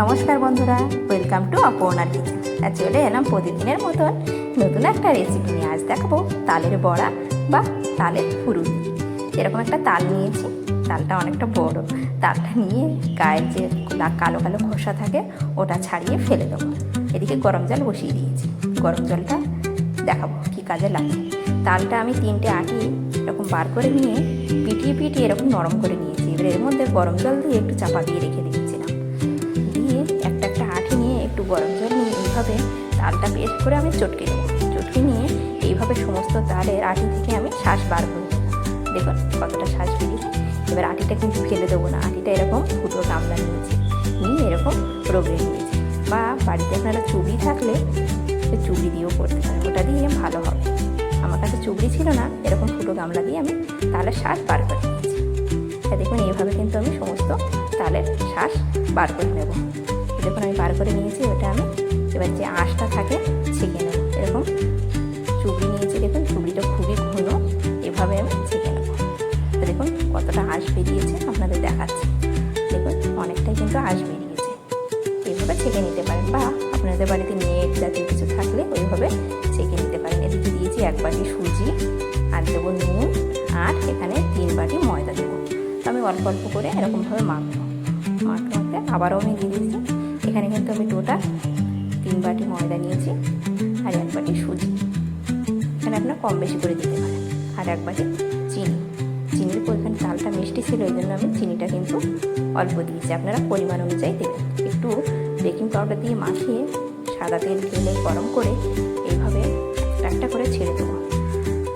নমস্কার বন্ধুরা welcome to অপর্ণার কিচেন আর চলে এলাম প্রতিদিনের মতন নতুন একটা রেসিপি নিয়ে। আজ দেখাবো তালের বড়া বা তালের ফুরুল। এরকম একটা তাল নিয়েছি, তালটা অনেকটা বড়। তালটা নিয়ে গায়ের যে কালো কালো খোসা থাকে, ওটা ছাড়িয়ে ফেলে দেবো। এদিকে গরম জল বসিয়ে দিয়েছি। গরম জলটা দেখাবো কী কাজে লাগে। তালটা আমি তিনটে আটি এরকম বার করে নিয়ে, পিটিয়ে পিটিয়ে এরকম নরম করে নিয়েছি। এবার এর মধ্যে গরম জল দিয়ে একটু চাপা দিয়ে রেখে দিয়েছিলাম গরম জল নিয়ে এইভাবে তালটা পেস্ট করে আমি চটকে নেব। চটকে নিয়ে এইভাবে সমস্ত তালের আটি থেকে আমি শ্বাস বার করে দেবো দেখুন কতটা শ্বাস বেরিয়েছে। এবার আটিটা কিন্তু ফেলে দেবো না। আটিটা এরকম ফুটো গামলা নিয়েছি। নিয়ে এরকম রোগড়ে নিয়েছি। বা বাড়িতে আপনারা চুবড়ি থাকলে চুবড়ি দিয়েও করতে পারেন। ওটা দিয়ে ভালো হবে। আমার কাছে চুবড়ি ছিল না। এরকম ফুটো গামলা দিয়ে আমি তালের শ্বাস বার করে নিয়েছি। দেখুন এইভাবে কিন্তু আমি সমস্ত তালের শ্বাস বার করে নেব। দেখুন আমি বার করে নিয়েছি, ওটা আমি এবার যে আঁশটা থাকে ছেঁকে নেব। এরকম চুবড়ি নিয়েছি, দেখুন চুবড়িটা খুবই ঘন, এভাবে আমি ছেঁকে নেব। দেখুন কতটা আঁশ বেরিয়েছে, আপনাদের দেখাচ্ছি। দেখুন অনেকটাই কিন্তু আঁশ বেরিয়েছে। এইভাবে ছেঁকে নিতে পারেন বা আপনাদের বাড়িতে নেট জাতীয় কিছু থাকলে ওইভাবে ছেঁকে নিতে পারেন। এদিকে দিয়েছি এক বাটি সুজি, আর দেবো নুন, আর এখানে তিন বাটি ময়দা দেবো। তো আমি অল্প অল্প করে এরকমভাবে মাখবো। মাখতে মাখতে আবারও আমি দিয়ে দিয়েছি এখানে কিন্তু আমি টোটাল তিন বাটি ময়দা নিয়েছি আর এক বাটি সুজি। এখানে আপনার কম বেশি করে দিতে পারেন। আর এক বাটি চিনি। চিনির পর এখানে চালটা মিষ্টি ছিল, এই জন্য আমি চিনিটা কিন্তু অল্প দিয়েছি। আপনারা পরিমাণ অনুযায়ী দেবেন। একটু বেকিং পাউডার দিয়ে মাখিয়ে সাদা তেল ঢেলে গরম করে এইভাবে একটা করে ছেড়ে দেবো।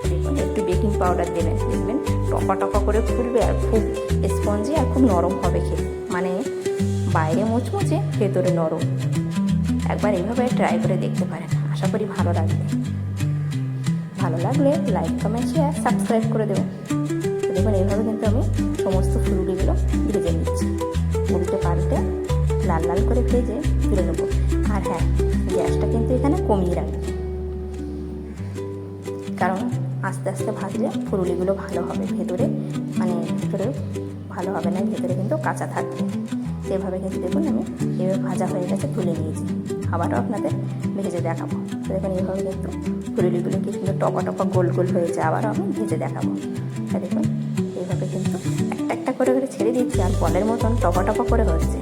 দেখুন একটু বেকিং পাউডার দেবেন দেখবেন টপা টপা করে ফুলবে আর খুব স্পঞ্জি আর খুব নরম হবে খেয়ে মানে বাইরে মুচমুচে, ভেতরে নরম। একবার এইভাবে ট্রাই করে দেখতে পারেন। আশা করি ভালো লাগবে। ভালো লাগলে লাইক কমেন্ট শেয়ার সাবস্ক্রাইব করে দেবেন। তো দেখুন, এইভাবে কিন্তু আমি সমস্ত ফুলগুলো ভেজে নিচ্ছি। উল্টে পাল্টে লাল লাল করে ভেজে তুলে নেব। আর হ্যাঁ গ্যাসটা কিন্তু এখানে কমিয়ে রাখবে। কারণ আস্তে আস্তে ভাজলে ফুলুলিগুলো ভালো হবে। ভেতরে মানে ভেতরে ভালো হবে না, ভেতরে কিন্তু কাঁচা থাকবে। সেভাবে কিন্তু দেখুন আমি এভাবে ভাজা হয়ে গেছে, তুলে নিয়েছি। আবারও আপনাদের ভেজে দেখাবো। দেখুন এইভাবে কিন্তু ফুলুলিগুলো কি কিন্তু টপা টপা গোল গোল হয়েছে, আবারও আমি ভেজে দেখাবো। দেখুন, এইভাবে কিন্তু একটা একটা করে করে ছেড়ে দিচ্ছি, আর বলের মতন টপা টপা করে হচ্ছে।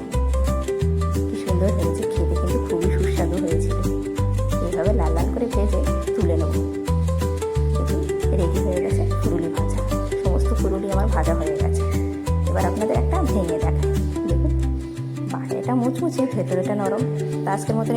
কি সুন্দর হয়েছে, খেতে কিন্তু খুবই সুস্বাদু হয়েছিল। এইভাবে লাল লাল করে ভেজে তুলে নেব। রেডি হয়ে গেছে ফুরুলি ভাজা। সমস্ত ফুরুলি আমার ভাজা হয়ে গেছে। এবার আপনাদের একটা ভেঙে বাইরেটা মুচমুচে ভেতরেটা নরম। তা আজকের মতন